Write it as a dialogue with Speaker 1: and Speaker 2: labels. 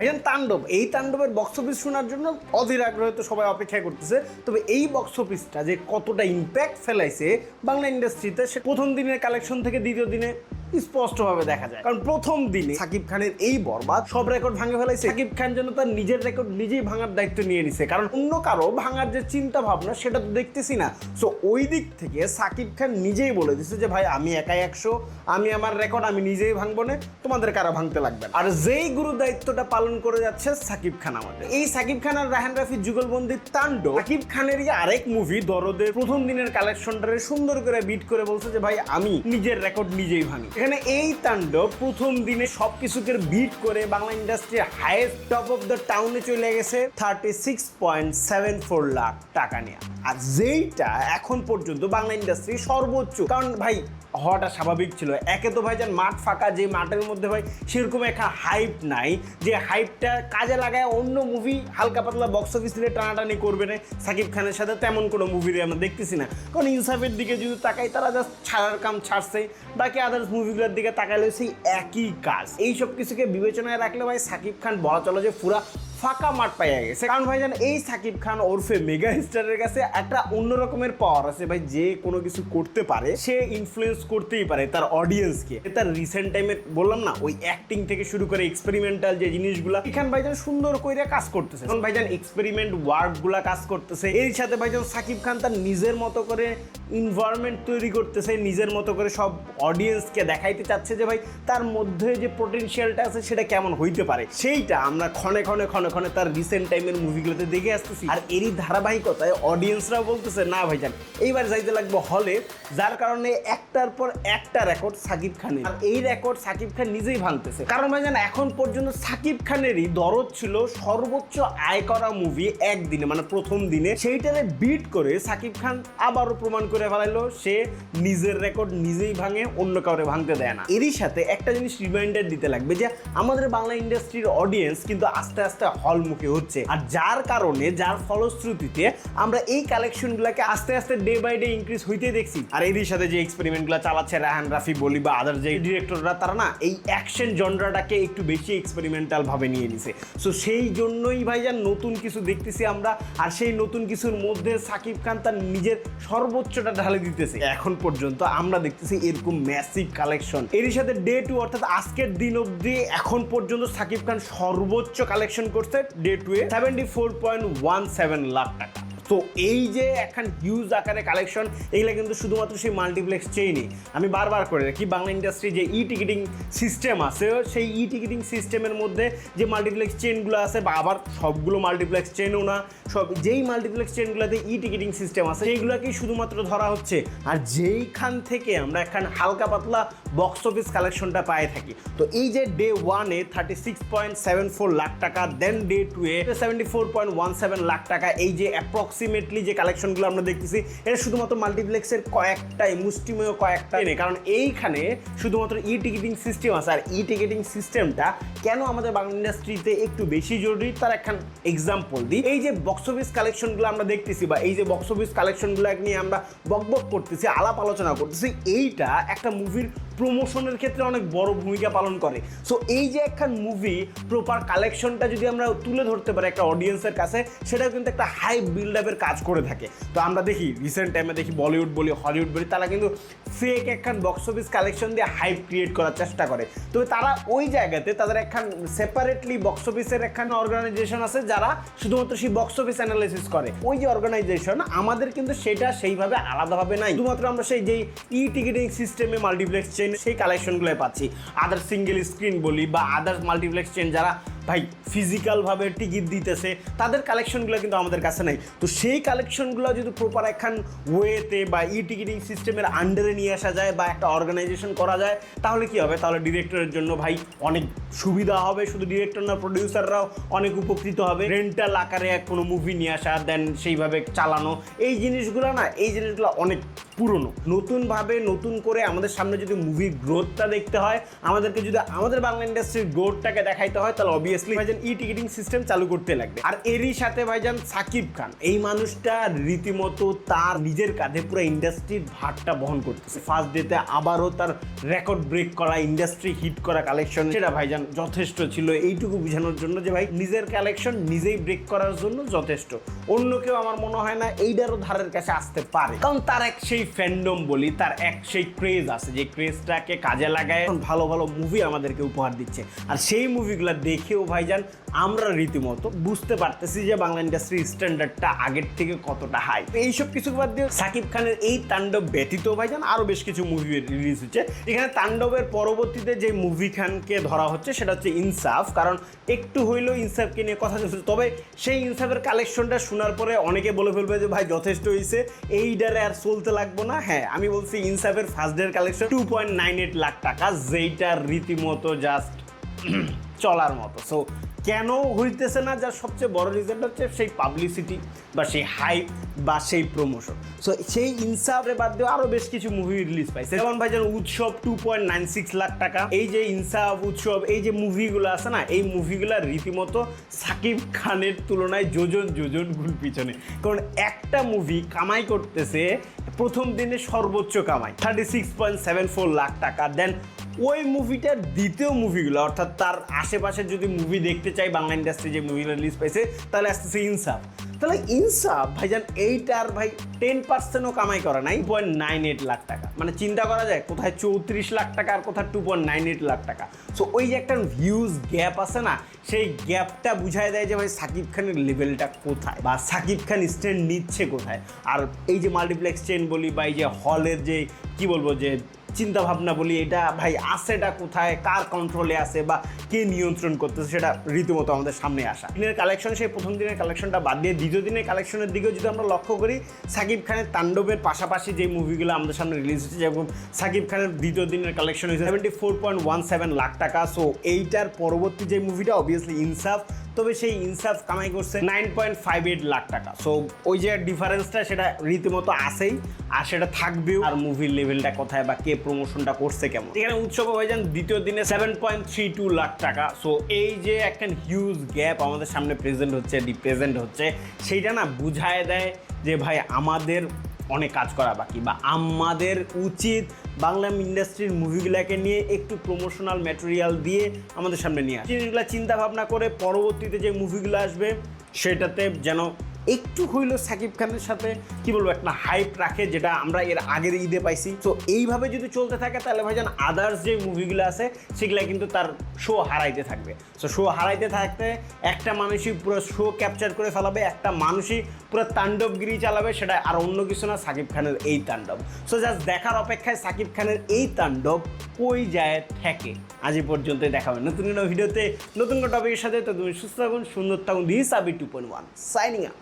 Speaker 1: এখন তাণ্ডব এই তাণ্ডবের বক্স অফিস শোনার জন্য অধীর আগ্রহে তো সবাই অপেক্ষা করতেছে। তবে এই বক্স অফিসটা যে কতটা ইম্প্যাক্ট ফেলাইছে বাংলা ইন্ডাস্ট্রিতে সে প্রথম দিনের কালেকশন থেকে দ্বিতীয় দিনে স্পষ্টভাবে দেখা যায়। কারণ প্রথম দিনে সাকিব খানের এই বরবাদ সব রেকর্ড ভাঙে ফেলাইছে। সাকিব খান যেন তার নিজের রেকর্ড নিজেই ভাঙার দায়িত্ব নিয়ে নিছে। কারণ অন্য কারও ভাঙার যে চিন্তা ভাবনা সেটা তো দেখতেছি না। সো ওই দিক থেকে সাকিব খান নিজেই বলে দিছে যে ভাই আমি একাই একশো আমি আমার রেকর্ড আমি নিজেই ভাঙবো না তোমাদের কারা ভাঙতে লাগবে আর যেই গুরু দায়িত্বটা পালন করে যাচ্ছে সাকিব খান আমাদের। এই সাকিব খান আর রাহান রাফির যুগলবন্দি তাণ্ড সাকিব খানের আরেক মুভি দরদের প্রথম দিনের কালেকশনটারে সুন্দর করে বিট করে বলছে যে ভাই আমি নিজের রেকর্ড নিজেই ভাঙি। এখানে এই তাণ্ডব প্রথম দিনে সবকিছুকে বিট করে বাংলা ইন্ডাস্ট্রির হাইয়েস্ট টপ অফ দ্য টাউনে চলে গেছে thirty six point seven four lakh টাকা নিয়ে। আর যেইটা এখন পর্যন্ত বাংলা ইন্ডাস্ট্রি সর্বোচ্চ। কারণ ভাই হওয়াটা স্বাভাবিক ছিল। একে তো ভাই যান মাঠ ফাঁকা, যে মাঠের মধ্যে ভাই সেরকম একটা হাইপ নাই। যে হাইপটা কাজে লাগায় অন্য মুভি হালকা পাতলা বক্স অফিস থেকে টানাটানি করবে না। সাকিব খানের সাথে তেমন কোনো মুভিরে আমরা দেখতেছি না। কারণ ইনসাফের দিকে যদি তাকাই, তারা জাস্ট ছাড়ার কাম ছাড়ছে। বাকি আদার্স মুভিগুলোর দিকে তাকাইলে সেই একই কাজ। এই সব কিছুকে বিবেচনায় রাখলে ভাই সাকিব খান বলা চলে যে পুরা ফাঁকা মাঠ পাইয়া গেছে। কারণ ভাই জান এই সাকিব খান ওরফে মেগা স্টারের কাছে একটা অন্য রকমের পাওয়ার আছে ভাই, যে কোনো কিছু করতে পারে, সে ইনফ্লুয়েন্স করতেই পারে তার অডিয়েন্সকে তার রিসেন্ট টাইমে বললাম না, ওই অ্যাক্টিং থেকে শুরু করে এক্সপেরিমেন্টাল যে জিনিসগুলো, এখান ভাইজান সুন্দর করে কাজ করতেছে। এখন ভাইজান এক্সপেরিমেন্ট ওয়ার্কগুলা কাজ করতেছে। এর সাথে ভাইজান সাকিব খান তার নিজের মতো করে ইনভায়রনমেন্ট তৈরি করতেছে, নিজের মতো করে সব অডিয়েন্সকে দেখাইতে চাচ্ছে যে ভাই, তার মধ্যে যে পোটেনশিয়ালটা আছে সেটা কেমন হইতে পারে। সেইটা আমরা ক্ষণে ক্ষণে ক্ষণে ক্ষণে তার রিসেন্ট টাইমের মুভিগুলোতে দেখে আসতেছি। আর এরই ধারাবাহিকতায় অডিয়েন্সরাও বলতেছে, না ভাইজান, এইবার যাইতে লাগবে হলে যার কারণে একটার পর একটা রেকর্ড সাকিব খানের। আর এই রেকর্ড সাকিব খান নিজেই ভাঙতেছে। কারণ ভাইজান, এখন পর্যন্ত সাকিব খানেরই দরদ ছিল সর্বোচ্চ আয় করা মুভি একদিনে মানে প্রথম দিনে। সেইটারে বিট করে সাকিব খান আবারও প্রমাণ করে ফেলাইলো, সে নিজের রেকর্ড নিজেই ভাঙে, অন্য কাউরে ভাঙতে দেয় না। এরই সাথে একটা জিনিস রিমাইন্ডার দিতে লাগবে যে, আমাদের বাংলা ইন্ডাস্ট্রির অডিয়েন্স কিন্তু আস্তে আস্তে হলমুখী হচ্ছে। আর যার কারণে, যার ফলশ্রুতিতে আমরা এই কালেকশনগুলোকে আস্তে আস্তে ডে বাই ডে ইনক্রিজ হইতে দেখছি। আর এরই সাথে যে এক্সপেরিমেন্টগুলো চালাচ্ছে রাহান, রাফি, বলি বা আদার যে ডিরেক্টররা তারা না এই অ্যাকশন জনরাটাকে একটু বেশি এক্সপেরিমেন্টাল ভাবে নিয়ে নিছে। সো সেই জন্যই ভাইজান নতুন কিছু দেখতেছি আমরা, আর সেই নতুন কিছুর মধ্যে সাকিব খান তার নিজের সর্বোচ্চটা ঢালে দিতেছে। এখন পর্যন্ত আমরা দেখতেছি এরকম ম্যাসিভ কালেকশন এরই সাথে ডে টু অর্থাৎ আজকের দিন অবধি এখন পর্যন্ত সাকিব খান সর্বোচ্চ কালেকশন করছে। ডে টু এ seventy four point one seven lakh টাকা। তো এই যে এখন হিউজ আকারে কালেকশন এগুলো কিন্তু শুধুমাত্র সেই মাল্টিপ্লেক্স চেইনই আমি বারবার করে রাখি, বাংলা ইন্ডাস্ট্রি যে ই টিকিটিং সিস্টেম আছে, সেই ই টিকিটিং সিস্টেমের মধ্যে যে মাল্টিপ্লেক্স চেনগুলো আছে, বা আবার সবগুলো মাল্টিপ্লেক্স চেনও না, সব যেই মাল্টিপ্লেক্স চেনগুলোতে ই টিকিটিং সিস্টেম আছে, সেইগুলোকেই শুধুমাত্র ধরা হচ্ছে। আর যেইখান থেকে আমরা এখন হালকা পাতলা বক্স অফিস কালেকশনটা পায়ে থাকি। তো এই যে ডে ওয়ানে thirty six point seven four lakh টাকা দেন ডে টু এ seventy four point one seven lakh টাকা, এই যে অ্যাপ্রক্সিমেটলি যে কালেকশনগুলো আমরা দেখতেছি, এটা শুধুমাত্র মাল্টিপ্লেক্সের কয়েকটাই, মুষ্টিময় কয়েকটা নেই। কারণ এইখানে শুধুমাত্র ই টিকিটিং সিস্টেম আছে, আর ই টিকিটিং সিস্টেমটা কেন আমাদের বাংলা ইন্ডাস্ট্রিতে একটু বেশি জরুরি, তার একখান এক্সাম্পল দিই। এই যে বক্স অফিস কালেকশনগুলো আমরা দেখতেছি বা এই যে বক্স অফিস কালেকশনগুলো নিয়ে আমরা বকবক করতেছি, আলাপ আলোচনা করতেছি, এইটা একটা মুভির প্রমোশনের ক্ষেত্রে অনেক বড় ভূমিকা পালন করে। সো এই যে একখান মুভি প্রপার কালেকশনটা যদি আমরা তুলে ধরতে পারি একটা অডিয়েন্সের কাছে সেটা কিন্তু একটা হাই বিল্ড আপের কাজ করে থাকে। তো আমরা দেখি রিসেন্ট টাইমে দেখি বলিউড বলি হলিউড বলি, তারা কিন্তু ফেক একখান বক্স অফিস কালেকশন দিয়ে হাইপ ক্রিয়েট করার চেষ্টা করে। তবে তারা ওই জায়গাতে তাদের একখান সেপারেটলি বক্স অফিসের একখান অর্গানাইজেশন আছে যারা শুধুমাত্র সেই বক্স অফিস অ্যানালাইসিস করে। ওই যে অর্গানাইজেশন আমাদের কিন্তু সেটা সেইভাবে আলাদাভাবে নাই। শুধুমাত্র আমরা সেই যেই ই টিকিটিং সিস্টেমে মাল্টিপ্লেক্স চেন সেই কালেকশনগুলো পাচ্ছি। আদার সিঙ্গেল স্ক্রিন বলি বা আদার্স মাল্টিপ্লেক্স চেন যারা ভাই ফিজিক্যালভাবে টিকিট দিতেছে, তাদের কালেকশনগুলো কিন্তু আমাদের কাছে নাই। তো সেই কালেকশনগুলো যদি প্রপার একখান ওয়েতে বা ই টিকিটিং সিস্টেমের আন্ডারে নিয়ে আসা যায় বা একটা অর্গানাইজেশন করা যায়, তাহলে কি হবে? তাহলে ডিরেক্টরের জন্য ভাই অনেক সুবিধা হবে। শুধু ডিরেক্টর না প্রডিউসাররাও অনেক উপকৃত হবে। রেন্টাল আকারে কোনো মুভি নিয়ে আসা দেন সেইভাবে চালানো। এই জিনিসগুলো না, এই জিনিসগুলো অনেক পুরনো। নতুনভাবে নতুন করে আমাদের সামনে যদি মুভির গ্রোথটা দেখতে হয়, আমাদেরকে যদি আমাদের বাংলা ইন্ডাস্ট্রির গ্রোথটাকে দেখাইতে হয়, তাহলে অবভিয়াসলি ভাইজান ই টিকিটিং সিস্টেম চালু করতে লাগবে। আর এরই সাথে ভাইজান সাকিব খান, এই মানুষটা রীতিমতো তার নিজের কাঁধে পুরো ইন্ডাস্ট্রির ভারটা বহন করতেছে। ফার্স্ট ডেতে আবারও তার রেকর্ড ব্রেক করা ইন্ডাস্ট্রি হিট করা কালেকশন সেটা ভাইজান যথেষ্ট ছিল। এইটুকু বোঝানোর জন্য যে ভাই, নিজের কালেকশন নিজেই ব্রেক করার জন্য যথেষ্ট। অন্য কেউ আমার মনে হয় না এইটারও ধারের কাছে আসতে পারে। কারণ তার এক সেই ফ্যান্ডম বলি, তার এক সেই ক্রেজ আছে, যে ক্রেজটাকে কাজে লাগায়। ভালো ভালো মুভি আমাদেরকে উপহার দিচ্ছে। আর সেই মুভিগুলো দেখেও ভাইজান আমরা রীতিমতো বুঝতে পারতেছি যে বাংলা ইন্ডাস্ট্রির স্ট্যান্ডার্ডটা আগের থেকে কতটা হাই তো এইসব কিছু বাদ দিয়ে সাকিব খানের এই তাণ্ডব ব্যতীত ভাই ভাইজান আরও বেশ কিছু মুভি রিলিজ হচ্ছে। এখানে তাণ্ডবের পরবর্তীতে যে মুভি খানকে ধরা হচ্ছে সেটা হচ্ছে ইনসাফ, কারণ একটু হইলেও ইনসাফকে নিয়ে কথা চলছে। তবে সেই ইনসাফের কালেকশনটা শোনার পরে অনেকে বলে ফেলবে যে, ভাই, যথেষ্ট হয়েছে এই ডারে আর চলতে লাগবো না। হ্যাঁ আমি বলছি ইনসাফের ফার্স্ট ডের collection two point nine eight lakh টাকা, যেইটা রীতিমতো জাস্ট চলার মতো। সো কেন হইতেছে না? যার সবচেয়ে বড় রিজনটা হচ্ছে সেই পাবলিসিটি বা সেই হাইপ বা সেই প্রমোশন সো সেই ইনসাফে বাদ দিয়ে আরও বেশ কিছু মুভি রিলিজ পাইছে। যেমন ভাইজান, Utshob two point nine six lakh টাকা। এই যে ইনসাফ, উৎসব, এই যে মুভিগুলো আছে না, এই মুভিগুলো রীতিমতো সাকিব খানের তুলনায় যোজন যোজন গুণ পিছনে। কারণ একটা মুভি কামাই করতেছে প্রথম দিনে সর্বোচ্চ কামাই thirty six point seven four lakh টাকা। দেন ওই মুভিটার দ্বিতীয় মুভিগুলো অর্থাৎ তার আশেপাশে যদি মুভি দেখতে চাই, বাংলা ইন্ডাস্ট্রি যে মুভিগুলো রিলিজ পাইছে, তাহলে আসতেছে ইনসাফ। তাহলে ইনসাফ ভাইজান এইটার ভাই টেন পার্সেন্টও কামাই করে নাই। পয়েন্ট নাইন এইট লাখ টাকা। মানে চিন্তা করা যায়, কোথায় চৌত্রিশ লাখ টাকা আর কোথায় two point nine eight lakh টাকা। সো ওই যে একটা ভিউজ গ্যাপ আছে না, সেই গ্যাপটা বুঝায় দেয় যে ভাই সাকিব খানের লেভেলটা কোথায় বা সাকিব খান স্ট্যান্ড নিচ্ছে কোথায়। আর এই যে মাল্টিপ্লেক্স চেন বলি বা এই যে হলের যে, কি বলব যে চিন্তা ভাবনা বলি, এটা ভাই আছেটা কোথায়, কার কন্ট্রোলে আছে বা কে নিয়ন্ত্রণ করতেছে সেটা রীতিমতো আমাদের সামনে আসা। দিনের কালেকশন সেই প্রথম দিনের কালেকশনটা বাদ দিয়ে দ্বিতীয় দিনের কালেকশনের দিকেও যদি আমরা লক্ষ্য করি, সাকিব খানের তাণ্ডবের পাশাপাশি যে মুভিগুলো আমাদের সামনে রিলিজ হচ্ছে, যেমন সাকিব খানের দ্বিতীয় দিনের কালেকশন হয়েছে seventy four point one seven lakh টাকা। সো এইটার পরবর্তী যে মুভিটা অবভিয়াসলি ইনসাফ তবে সেই ইনসাফ কামাই করছে nine point five eight lakh টাকা। সো ওই যে ডিফারেন্সটা সেটা রীতিমতো আসেই আর সেটা থাকবেও। আর মুভির লেভেলটা কোথায় বা কে প্রমোশনটা করছে কেমন? এখানে উৎসব ভাইজান দ্বিতীয় দিনে seven point three two lakh টাকা। সো এই যে একটা হিউজ গ্যাপ আমাদের সামনে প্রেজেন্ট হচ্ছে রিপ্রেজেন্ট হচ্ছে, সেইটা না বুঝায় দেয় যে ভাই আমাদের অনেক কাজ করা বাকি। বা আমাদের উচিত বাংলা ইন্ডাস্ট্রির মুভিগুলোকে নিয়ে একটু প্রমোশনাল ম্যাটেরিয়াল দিয়ে আমাদের সামনে নিয়ে আসে। জিনিসগুলো চিন্তা ভাবনা করে পরবর্তীতে যে মুভিগুলো আসবে, সেটাতে যেন একটু হইল সাকিব খানের সাথে, কি বলব, একটা হাইপ রাখে যেটা আমরা এর আগের ঈদে পাইছি। তো এইভাবে যদি চলতে থাকে, তাহলে ভাইজান আদার্স যে মুভিগুলো আছে সেগুলো কিন্তু তার শো হারাইতে থাকবে। সো শো হারাইতে থাকতে একটা মানুষই পুরো শো ক্যাপচার করে ফেলাবে, একটা মানুষই পুরো তাণ্ডবগিরি চালাবে, সেটা আর অন্য কিছু না, সাকিব খানের এই তাণ্ডব। সো জাস্ট দেখার অপেক্ষায় সাকিব খানের এই তাণ্ডব কই যায় থাকে? আজ পর্যন্ত দেখাবে নতুন কোনো ভিডিওতে, নতুন টপিকের সাথে। তো তুমি সুস্থ থাকুন, সুন্দর থাকুন দিস আবি two point one signing up